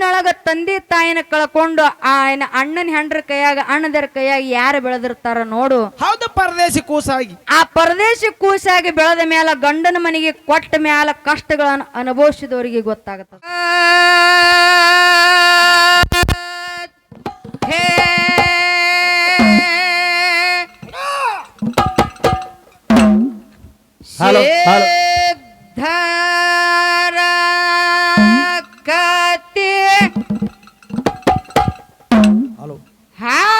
ಮಣ್ಣಿನೊಳಗ ತಂದೆ ತಾಯಿನ ಕಳ್ಕೊಂಡು ಆಯನ ಅಣ್ಣನ ಹೆಂಡ್ರ ಕೈಯಾಗ ಅಣ್ಣದರ ಕೈಯಾಗ ಯಾರು ಬೆಳೆದಿರ್ತಾರ ನೋಡು. ಹೌದು ಪರದೇಶಿ ಕೂಸಾಗಿ. ಆ ಪರದೇಶಿ ಕೂಸಾಗಿ ಬೆಳೆದ ಮೇಲೆ ಗಂಡನ ಮನೆಗೆ ಕೊಟ್ಟ ಮ್ಯಾಲ ಕಷ್ಟಗಳನ್ನು ಅನುಭವಿಸಿದವರಿಗೆ ಗೊತ್ತಾಗತ್ತ. Hello hello. How?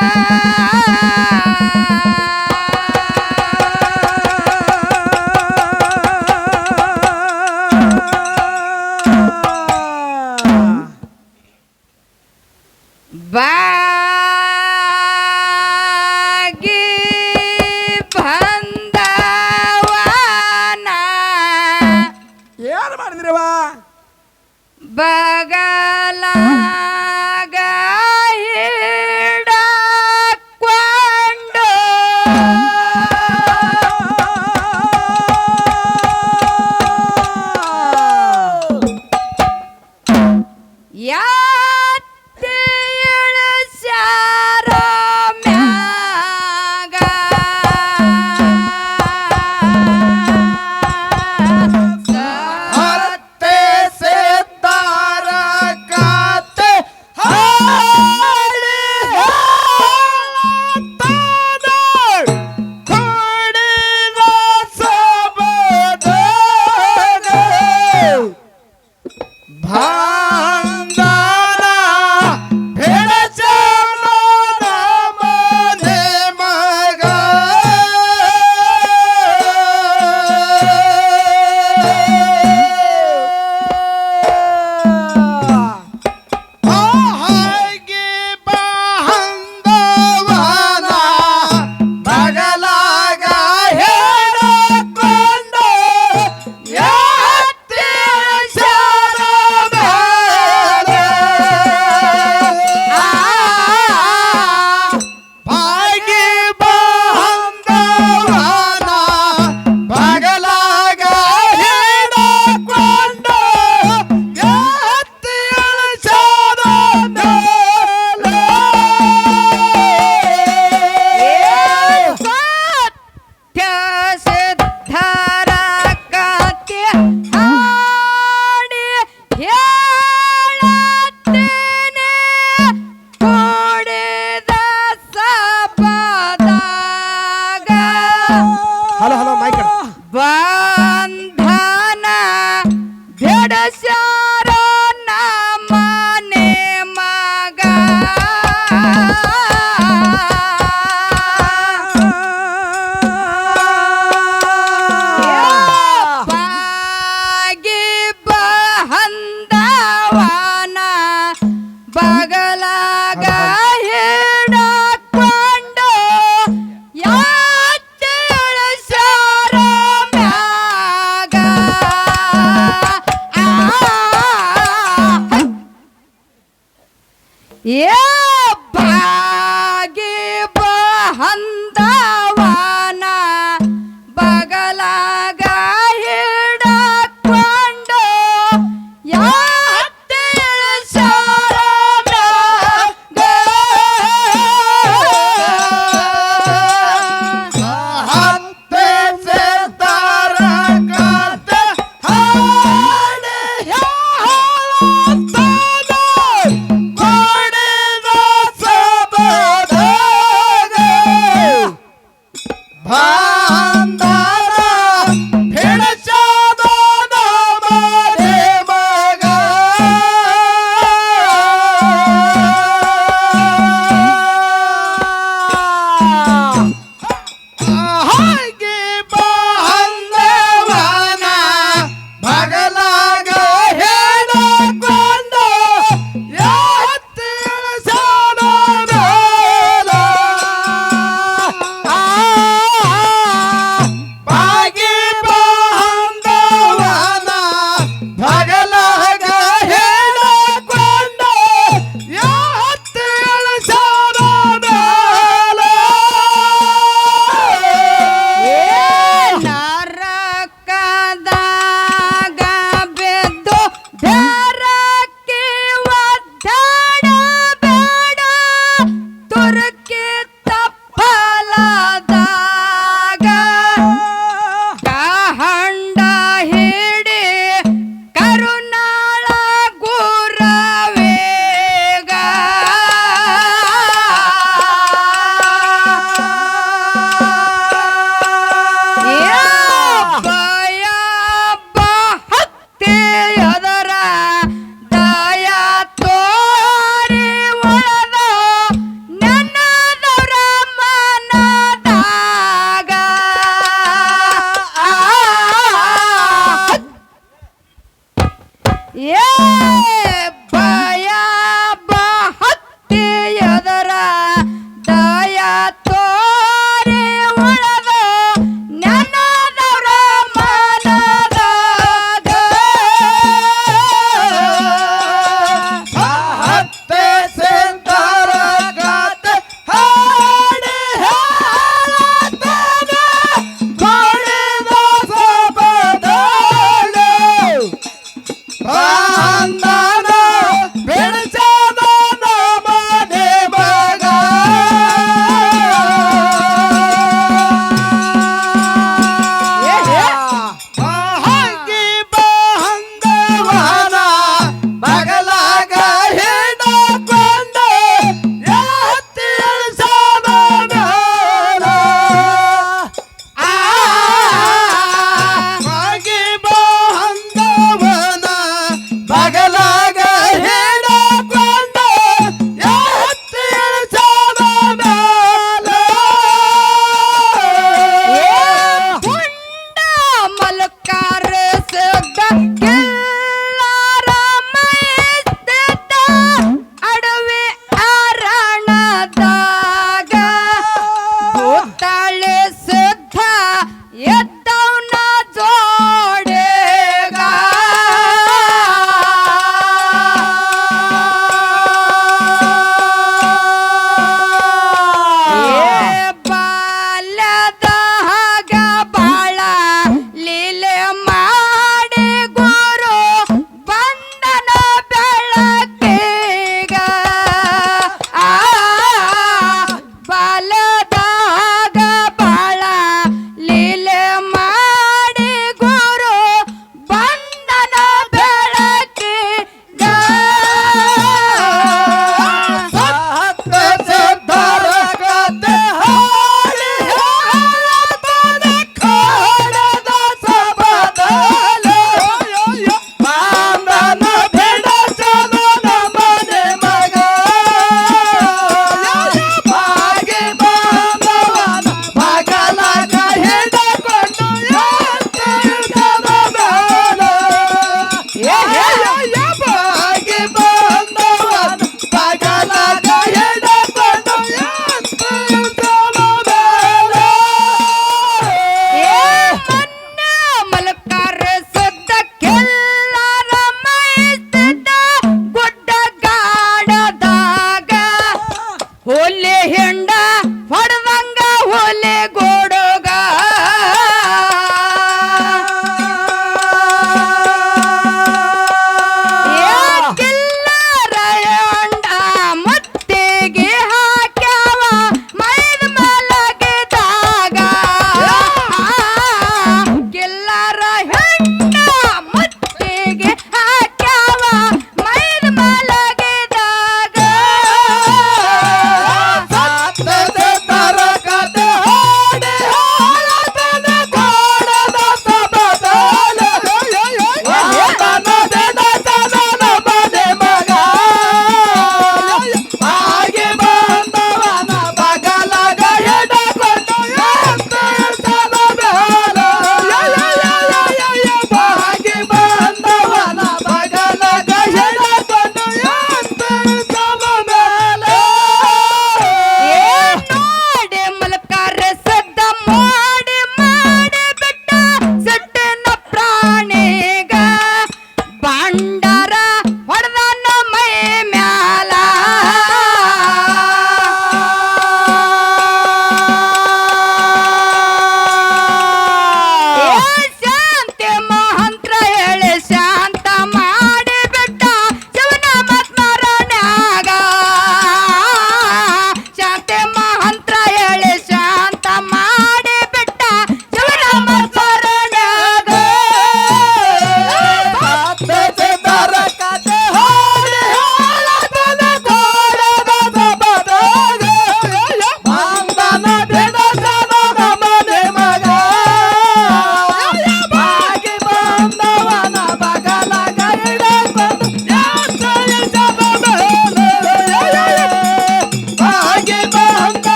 Yeah.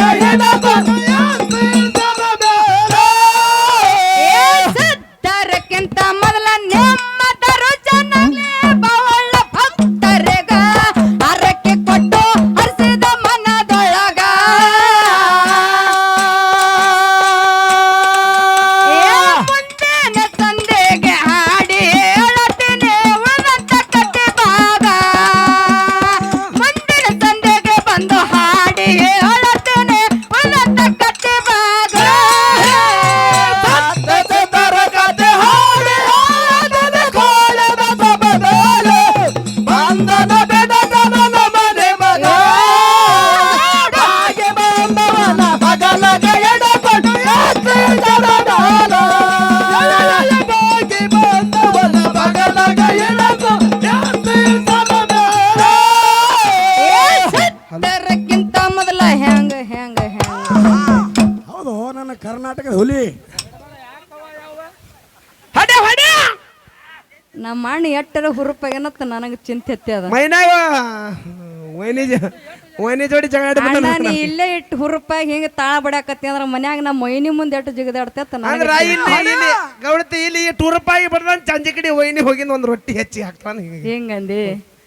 ಕಡೆದ ಎಟ್ಟರ ಹುರುಪಾಗೇನತ್ತ ನನಗೆ ಚಿಂತೆ ಅದ. ಮೈನಾಗ ವೈನಿ ಜ- ವೈನಿ ಜೋಡಿ ಜಗಳ ಅಣ್ಣ ನೀ ಇಲ್ಲೇ ಇಟ್ಟು ಹುರುಪಾಗಿ ಹಿಂಗ ತಾಳ ಬಡಾಕತ್ತಿ ಅಂದ್ರ ಮನ್ಯಾಗ ನಮ್ಮ ಮೈನಿ ಮುಂದೆ ಎಟ್ಟು ಜಿಗದಾಡ್ತೇತ ಅಂದ್ರ ಇಲ್ಲಿ ಇಲ್ಲಿ ಗೌಡತಿ ಇಲ್ಲಿ ಟೂರಪ್ಪಾಗಿ ಹುರುಪಾಗಿ ಚಂಜಿ ಕಡೆ ವೈನಿ ಹೋಗಿಂದ ಒಂದ್ ರೊಟ್ಟಿ ಹೆಚ್ಚಿ ಹಾಕ್ತಾನ ಹಿಂಗಂದಿ?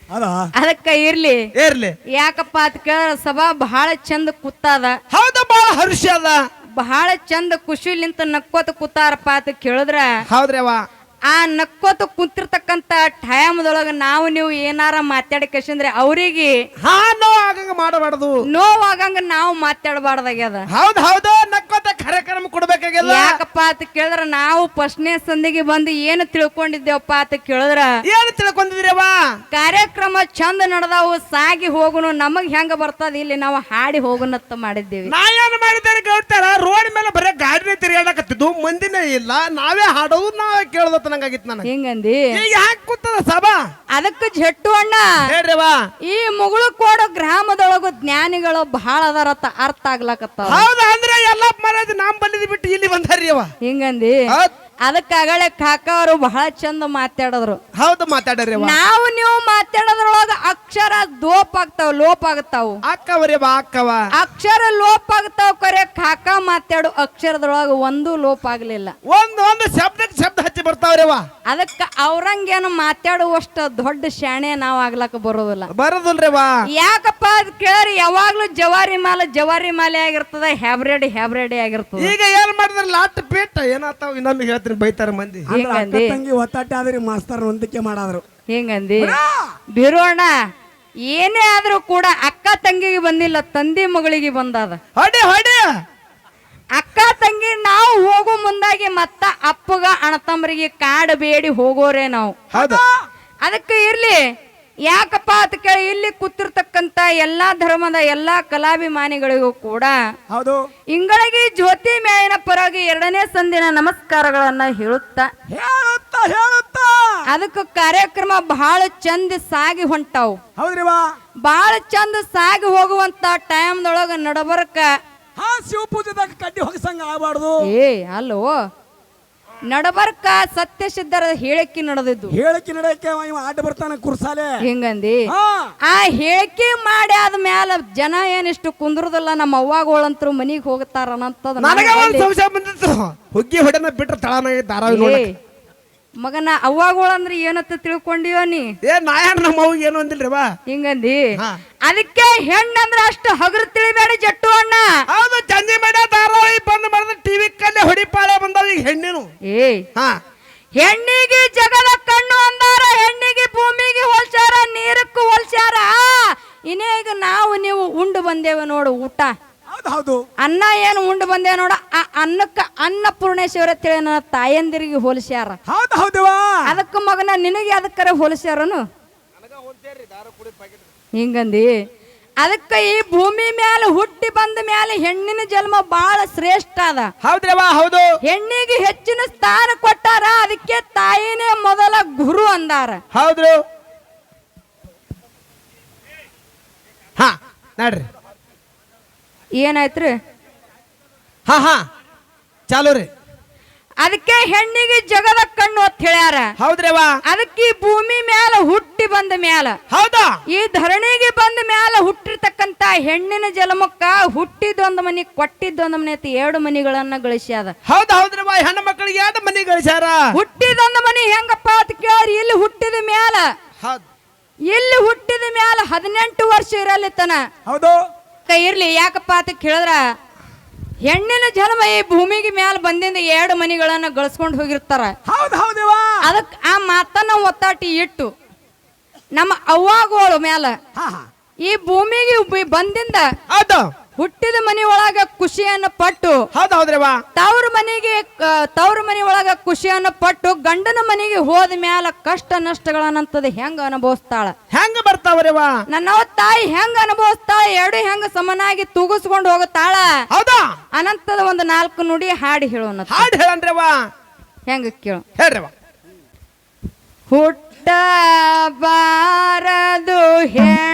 ಅದ? ಅದಕ್ಕ ಇರ್ಲಿ. ಏರ್ಲಿ ಯಾಕಪ್ಪ ಅದ್ ಕೇಳ ಸಭಾ ಬಹಳ ಚಂದ ಕೂತಾದ. ಹೌದ ಬಹಳ ಹರ್ಷ ಅದ. ಬಹಳ ಚಂದ ಖುಷಿಲಿಂತ ನಕ್ಕೋತ ಕೂತಾರಪ್ಪ ಅಂತ ಕೇಳಿದ್ರ. ಹೌದ್ರಿ ಅವ ಆ ನಕ್ಕೋತ ಕುಂತಿರ್ತಕ್ಕಂತ ಟೈಮ್ದೊಳಗ ನಾವು ನೀವು ಏನಾರ ಮಾತಾಡಕಂದ್ರೆ ಅವರಿಗೆ ಹಾ ನೋ ಆಗಂಗ ಮಾಡಬಾರ್ದು. ನೋವಾಗಂಗ ನಾವು ಮಾತಾಡಬಾರ್ದಾಗ್ಯದ. ಹೌದ್ ಹೌದು ನಕ್ಕೋತ ಕಾರ್ಯಕ್ರಮ ಕೊಡ್ಬೇಕಾಗಿಲ್ಲ ಯಾಕಪ್ಪ ಅಂತ ಕೇಳಿದ್ರ ನಾವು ಫಸ್ಟ್ನೇ ಸಂದಿಗೆ ಬಂದು ಏನು ತಿಳ್ಕೊಂಡಿದ್ದೇವಪ್ಪ ಅಂತ ಕೇಳಿದ್ರ? ಏನ್ ತಿಳ್ಕೊಂಡಿದ್ರವ ಕಾರ್ಯಕ್ರಮ ಚಂದ ನಡೆದಾವು ಸಾಗಿ ಹೋಗುನು ನಮಗ್ ಹೆಂಗ ಬರ್ತದ? ಇಲ್ಲಿ ನಾವು ಹಾಡಿ ಹೋಗುನತ್ತ ಮಾಡಿದ್ದೇವೆ. ನಾ ಏನ್ ಮಾಡಿದ್ದಾರೆ ಕೇಳ್ತಾರ? ರೋಡ್ ಮೇಲೆ ಬರೇ ಗಾಡಿನೇ ತಿರುಗಾಡಕತ್ತಿದ್ದು ಮಂದಿನೇ ಇಲ್ಲ ನಾವೇ ಹಾಡೋದು ನಾವೇ ಕೇಳೋದು ನಂಗಾಗಿತ್ತು ನನಗೆ. ಹಿಂಗಂದಿ? ಈಗ ಯಾಕೆ ಕೂತದ ಸಭಾ? ಅದಕ್ಕ ಜಟ್ಟು ಅಣ್ಣ. ಈ ಮುಗುಳು ಕೋಡು ಗ್ರಾಮದೊಳಗು ಜ್ಞಾನಿಗಳು ಬಹಳ ಅದಾರತ್ತ ಅರ್ಥ ಆಗ್ಲಕತ್ತಾವ. ಹೌದ ಅಂದ್ರೆ ಎಲ್ಲ ಮರದ್ ನಾಮ್ ಬಂದಿದ್ ಬಿಟ್ಟು ಇಲ್ಲಿ ಬಂದ್ರಿ ಅವ. ಹಿಂಗಂದಿ? ಅದಕ್ಕ ಅಗಳೆ ಕಾಕ ಅವರು ಬಹಳ ಚಂದ ಮಾತಾಡಿದ್ರು. ಹೌದು ಮಾತಾಡ್ರಿ ನಾವು ನೀವು ಮಾತಾಡೋದ್ರೊಳಗ ಅಕ್ಷರ ದೋಪ್ ಆಗ್ತಾವ ಲೋಪ ಆಗ್ತಾವ. ಅಕ್ಕವ್ರಿ ಬಾ ಅಕ್ಕವ ಅಕ್ಷರ ಲೋಪ ಆಗ್ತಾವ ಕರೆ ಕಾಕ ಮಾತಾಡು ಅಕ್ಷರದೊಳಗ ಒಂದು ಲೋಪ ಆಗ್ಲಿಲ್ಲ. ಒಂದ್ ಒಂದು ಶಬ್ದಕ್ಕೆ ಶಬ್ದ ಹಚ್ಚಿ ಬರ್ತಾವ್ರಿ ಅವ ಅದಕ್ಕ ಅವ್ರಂಗೇನು ಮಾತಾಡುವಷ್ಟ ದೊಡ್ಡ ಶಾಣೆ ನಾವ್ ಆಗ್ಲಕ್ಕ ಬರೋದಿಲ್ಲ. ಬರೋದಿಲ್ರಿ ವಾ ಯಾಕಪ್ಪ ಅದ್ ಕೇಳ್ರಿ ಯಾವಾಗ್ಲೂ ಜವಾರಿ ಮಾಲೆ ಜವಾರಿ ಮಾಲೆ ಆಗಿರ್ತದ ಹ್ಯಾಬ್ರೇಡಿ ಹ್ಯಾಬ್ರೇಡಿ ಆಗಿರ್ತದ. ಈಗ ಏನ್ ಮಾಡಿದ್ರ ಲಾಟ್ ಪೀಟ್ ಏನಾತಾವ ಇನ್ನೊಮ್ಮೆ ಹೇಳ್ತೀನಿ ಬೈತಾರ ಮಂದಿ? ಅಂದ್ರ ಅಕ್ಕ ಹಿಂಗಂದಿ ತಂಗಿ ಒತ್ತಾಟ ಆದ್ರೆ ಮಾಸ್ತರ್ ಹೊಂದಿಕೆ ಮಾಡಾದ್ರು. ಹೆಂಗಂದಿ? ಬಿರೋಣ ಏನೇ ಆದ್ರೂ ಕೂಡ ಅಕ್ಕ ತಂಗಿಗೆ ಬಂದಿಲ್ಲ ತಂದೆ ಮಗಳಿಗೆ ಬಂದದ. ಹೊಡಿ ಹೊಡಿ! ಅಕ್ಕ ತಂಗಿ ನಾವು ಹೋಗೋ ಮುಂದಾಗಿ ಮತ್ತ ಅಪ್ಪಗ ಅಣ್ಣತಮ್ಮರಿಗೆ ಕಾಡು ಬೇಡಿ ಹೋಗೋರೆ ನಾವು. ಹೌದು. ಅದಕ್ಕೆ ಇರ್ಲಿ. ಯಾಕಪ್ಪ ಅಂತ ಕೇಳಿ ಇಲ್ಲಿ ಕೂತಿರ್ತಕ್ಕಂತ ಎಲ್ಲಾ ಧರ್ಮದ ಎಲ್ಲಾ ಕಲಾಭಿಮಾನಿಗಳಿಗೂ ಕೂಡ ಹೌದು. ಇಂಗಳಗಿ ಜ್ಯೋತಿ ಮೇಳಿನ ಪರವಾಗಿ ಎರಡನೇ ಸಂದಿನ ನಮಸ್ಕಾರಗಳನ್ನ ಹೇಳುತ್ತಾ. ಹೇಳುತ್ತಾ ಹೇಳುತ್ತಾ. ಅದಕ್ಕೆ ಕಾರ್ಯಕ್ರಮ ಬಹಳ ಚಂದ ಸಾಗಿ ಹೊಂಟಾವು. ಹೌದ್ರಿ ವಾ ಬಹಳ ಚಂದ ಸಾಗಿ ಹೋಗುವಂತ ಟೈಮ್ದೊಳಗ ನಡಬರ್ಕ ಹಾ ಶಿವಪೂಜೆದಾಗ ಕಡ್ಡಿ ಹೊಗಸಂಗ ಆಗ್ಬಾರ್ದು. ಏ ಅಲ್ಲೋ. ನಡಬರ್ಕ ಸತ್ಯಸಿದ್ಧರ ಹೇಳಿಕೆ ನಡೆದಿದ್ದು. ಹೇಳಕ್ಕೆ ನಡೆಯಕ್ಕೆ ಇವ ಆಟ ಬರ್ತಾನ ಕುರ್ಸಾಲೆ. ಹಿಂಗಂದಿ? ಹಾ. ಆ ಹೇಳಿಕೆ ಮಾಡಿ ಆದ್ಮೇಲೆ ಜನ ಏನಿಷ್ಟು ಕುಂದ್ರದಲ್ಲ ನಮ್ಮ ಅವ್ವಾಗೋಳಂತರು ಮನಿಗ್ ಹೋಗ್ತಾರ ಅನ್ನಂತದ್ ನನಗೆ ಒಂದು ಸಂಶಯ ಬಂದಿತ್ತು. ಹುಗ್ಗಿ ಹೊಡೆನ ಬಿಟ್ರೆ ತಳನಾಗಿ ಧಾರಾವಾಹಿ ಮಗನ ಅವ್ವಾಗೋಳಂದ್ರ ಏನತ್ತ ತಿಳ್ಕೊಂಡಿಯೋ ನೀ? ಏ ನಾಯಣ್ಣ ನಮ್ಮ ಅವ್ಗೆ ಏನು ಅಂದಿಲ್ರಿ ಬಾ. ಹಿಂಗಂದಿ? ಹಾ. ಅದಕ್ಕೆ ಹೆಣ್ಣಂದ್ರ ಅಷ್ಟು ಹಗರು ತಿಳಿಬೇಡ ಜಟ್ಟು ಅಣ್ಣ. ಹೌದು ಚಂದಿ ಮೇಡ ಧಾರಾವಾಹಿ ಬಂದ್ ಮಾಡಿದ್ರೆ ಟಿವಿ ಕಲ್ಲೇ ಹೊಡಿಪಾಳೆ ಬಂದಾವ ಈಗ ಹೆಣ್ಣಿನು. ಏ ಹಾ. ಹೆಣ್ಣಿಗೆ ಜಗದ ಕಣ್ಣು ಅಂದಾರ ಹೆಣ್ಣಿಗೆ ಭೂಮಿಗೆ ಹೋಲ್ಸ್ಯಾರ ನೀರಕ್ಕೂ ಹೋಲ್ಸ್ಯಾರ. ಇನ್ನೇಗ ನಾವು ನೀವು ಉಂಡು ಬಂದೇವ ನೋಡು ಊಟ. ಹೌದು. ಹೌದು ಅನ್ನ ಏನು ಉಂಡು ಬಂದೆ ನೋಡ ಆ ಅನ್ನಕ್ಕ ಅನ್ನಪೂರ್ಣೇಶ್ವರ ತಿಳಿ ನನ್ನ ತಾಯಂದಿರಿಗೆ ಹೋಲಿಸ್ಯಾರ. ಹೌದು ಹೌದವಾ? ಅದಕ್ಕ ಮಗನ ನಿನಗೆ ಅದಕ್ಕರ ಹೋಲಿಸ್ಯಾರನು? ಹಿಂಗಂದಿ? ಅದಕ್ಕ ಈ ಭೂಮಿ ಮೇಲೆ ಹುಟ್ಟಿ ಬಂದ ಮೇಲೆ ಹೆಣ್ಣಿನ ಜನ್ಮ ಬಹಳ ಶ್ರೇಷ್ಠ ಅದ. ಹೌದ್ರವಾ ಹೌದು. ಹೆಣ್ಣಿಗೆ ಹೆಚ್ಚಿನ ಸ್ಥಾನ ಕೊಟ್ಟಾರ ಅದಕ್ಕೆ ತಾಯಿನೇ ಮೊದಲ ಗುರು ಅಂದಾರ. ಹೌದ್ರು. ಹಾ ನೋಡ್ರಿ. ಏನಾಯ್ತ್ರಿ? ಹಾ ಹಾ. ಚಾಲು ರೀ. ಅದಕ್ಕೆ ಹೆಣ್ಣಿಗೆ ಜಗದ ಕಣ್ಣು ಅಂತ ಹೇಳ್ಯಾರ. ಹೌದ್ರವ? ಅದಕ್ಕೆ ಈ ಭೂಮಿ ಮ್ಯಾಲ ಹುಟ್ಟಿ ಬಂದ ಮ್ಯಾಲ. ಹೌದಾ? ಈ ಧರಣಿಗೆ ಬಂದ ಮ್ಯಾಲ ಹುಟ್ಟಿರ್ತಕ್ಕಂತ ಹೆಣ್ಣಿನ ಜಲಮಕ್ಕ ಹುಟ್ಟಿದೊಂದು ಮನಿ ಕೊಟ್ಟಿದ್ದೊಂದು ಮನೆ ಅಂತ ಎರಡು ಮನಿಗಳನ್ನ ಗಳಿಸ್ಯಾದ ಹೌದ ಹೌದ್ರವ? ಹೆಣ್ಣು ಮಕ್ಕಳಿಗೆ ಯಾವ್ದು ಮನಿ ಗಳಿಸ್ಯಾರ? ಹುಟ್ಟಿದೊಂದು ಮನಿ ಹೆಂಗಪ್ಪ ಅಂತ ಕೇಳಿ ಇಲ್ಲಿ ಹುಟ್ಟಿದ ಮ್ಯಾಲ. ಹೌದ್. ಇಲ್ಲಿ ಹುಟ್ಟಿದ ಮ್ಯಾಲ ಹದಿನೆಂಟು ವರ್ಷ ಇರಲಿತನ ಹೌದು. ಕೈ ಇರ್ಲಿ ಯಾಕಪ್ಪ ಅಂತ ಕೇಳಿದ್ರ ಹೆಣ್ಣಿನ ಜನ್ಮ ಈ ಭೂಮಿಗೆ ಮ್ಯಾಲ ಬಂದಿಂದ ಎರಡು ಮನಿಗಳನ್ನ ಗಳಿಸ್ಕೊಂಡು ಹೋಗಿರ್ತಾರ. ಅದಕ್ಕೆ ಆ ಮಾತನ್ನ ಒತ್ತಾಟಿ ಇಟ್ಟು ನಮ್ಮ ಅವ್ವಾಗೋಳು ಮ್ಯಾಲ ಈ ಭೂಮಿಗೆ ಬಂದಿಂದ ಹುಟ್ಟಿದ ಮನೆ ಒಳಗ ಖುಷಿಯನ್ನು ಪಟ್ಟು ಹೌದ್ ಹೌದ್ರವ ತವ್ರ ಮನೆಗೆ ತವ್ರ ಮನೆ ಒಳಗ ಖುಷಿಯನ್ನು ಪಟ್ಟು ಗಂಡನ ಮನೆಗೆ ಹೋದ ಮ್ಯಾಲ ಕಷ್ಟ ನಷ್ಟಗಳನ್ನಂತದ ಹೆಂಗ ಅನುಭವಿಸ್ತಾಳ? ಹೆಂಗ ಬರ್ತಾವ್ರವ ನನ್ನ ತಾಯಿ ಹೆಂಗ ಅನುಭವಿಸ್ತಾಳ? ಎರಡು ಹೆಂಗ ಸಮನಾಗಿ ತೂಗಿಸ್ಕೊಂಡು ಹೋಗುತ್ತಾಳ? ಹೌದಾ? ಅನಂತದ ಒಂದು ನಾಲ್ಕು ನುಡಿ ಹಾಡಿ ಹೇಳೋಣ ಹಾಡು ಹೇಳಂದ್ರವ ಹೆಂಗ ಕೇಳು. ಹೇಳ್ರವ ಹುಟ್ಟ ಬಾರದು ಹೆಣ್ಣಿನ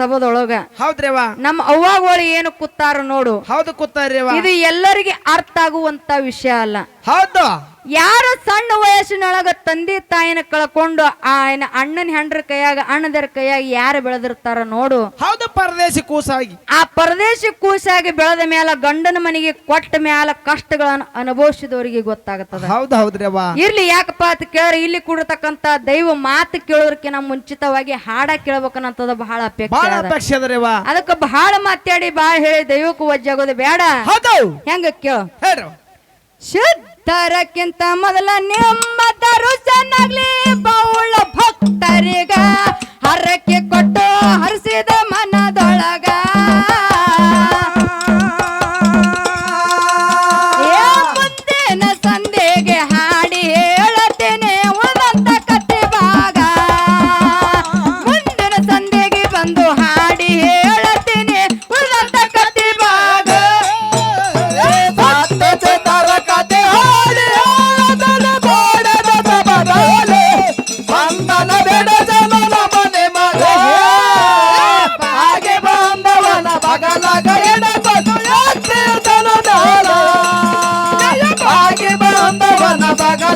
ಸಭದೊಳಗ ಹೌದ್ರವ ನಮ್ಮ ಅವ್ವಾಗಳು ಏನು ಕೂತಾರ ನೋಡು. ಹೌದು ಕೂತಾರ್ರಿವ ಇದು ಎಲ್ಲರಿಗೆ ಅರ್ಥ ಆಗುವಂತ ವಿಷಯ ಅಲ್ಲ. ಹೌದು. ಯಾರು ಸಣ್ಣ ವಯಸ್ಸಿನೊಳಗ ತಂದೆ ತಾಯಿನ ಕಳ್ಕೊಂಡು ಆಯ್ನ ಅಣ್ಣನ ಹೆಂಡ್ರ ಕೈಯಾಗ ಅಣ್ಣದರ ಕೈಯಾಗ ಯಾರು ಬೆಳೆದಿರ್ತಾರ ನೋಡು. ಹೌದು ಪರದೇಶಿ ಕೂಸಾಗಿ. ಆ ಪರದೇಶಿ ಕೂಸಾಗಿ ಬೆಳೆದ ಮೇಲೆ ಗಂಡನ ಮನೆಗೆ ಕೊಟ್ಟ ಮೇಲೆ ಕಷ್ಟಗಳನ್ನು ಅನುಭವಿಸಿದವರಿಗೆ ಗೊತ್ತಾಗುತ್ತದೆ. ಹೌದು ಹೌದ್ರಿ ಇರ್ಲಿ ಯಾಕಪ್ಪ ಅಂತ ಕೇಳ್ರಿ ಇಲ್ಲಿ ಕೂಡತಕ್ಕಂತ ದೈವ ಮಾತು ಕೇಳೋದಕ್ಕಿಂತ ಮುಂಚಿತವಾಗಿ ಹಾಡ ಕೇಳ್ಬೇಕನ್ನಂತದ ಬಹಳ ಅಪೇಕ್ಷೆ ಅದಕ್ಕೆ ಬಹಳ ಮಾತಾಡಿ ಬಹಳ ಹೇಳಿ ದೈವಕ್ಕೂ ವಜ್ಜಾಗೋದು ಬೇಡ. ಹೌದು. ಹೆಂಗ ಕೇಳು. ಹೇಳ್ರಿ ತರಕ್ಕಿಂತ ಮೊದಲ ನಿಮ್ಮ ದರುಜನಾಗ್ಲಿ ಬೌಳ ಭಕ್ತರಿಗ ಹರಕ್ಕೆ ಕೊಟ್ಟು ಹರ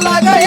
লাগাই